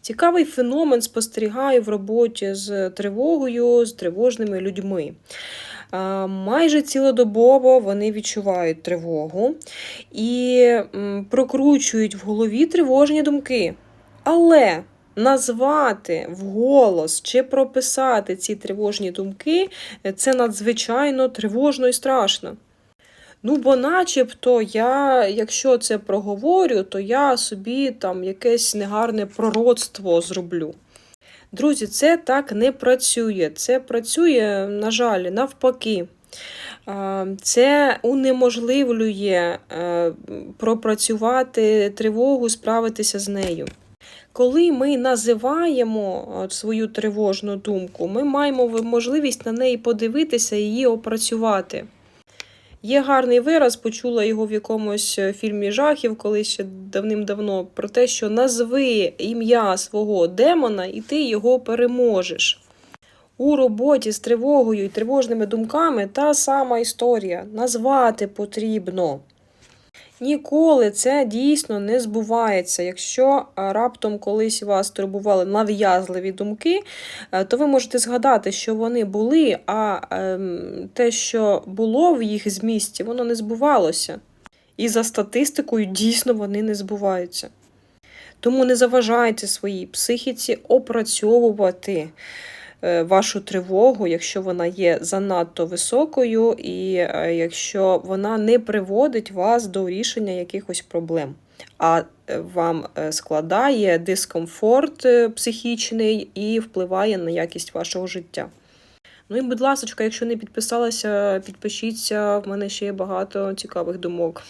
Цікавий феномен спостерігаю в роботі з тривогою, з тривожними людьми. Майже цілодобово вони відчувають тривогу і прокручують в голові тривожні думки. Але назвати вголос чи прописати ці тривожні думки це надзвичайно тривожно і страшно. Ну, бо начебто я, якщо це проговорю, то я собі там якесь негарне пророцтво зроблю. Друзі, це так не працює. Це працює, на жаль, навпаки. Це унеможливлює е, пропрацювати тривогу, справитися з нею. Коли ми називаємо свою тривожну думку, ми маємо можливість на неї подивитися і її опрацювати. Є гарний вираз, почула його в якомусь е, фільмі жахів, колись ще давним-давно, про те, що назви ім'я свого демона, і ти його переможеш. У роботі з тривогою і тривожними думками та сама історія. Назвати потрібно. Ніколи це дійсно не збувається. Якщо раптом колись вас турбували нав'язливі думки, е, то ви можете згадати, що вони були, а ем, те, що було в їх змісті, воно не збувалося. І за статистикою дійсно вони не збуваються. Тому не заважайте своїй психіці опрацьовувати е, вашу тривогу, якщо вона є занадто високою, і е, якщо вона не приводить вас до рішення якихось проблем, а е, вам е, складає дискомфорт е, психічний і впливає на якість вашого життя. Ну і, будь ласка, якщо не підписалася, підпишіться. В мене ще є багато цікавих думок.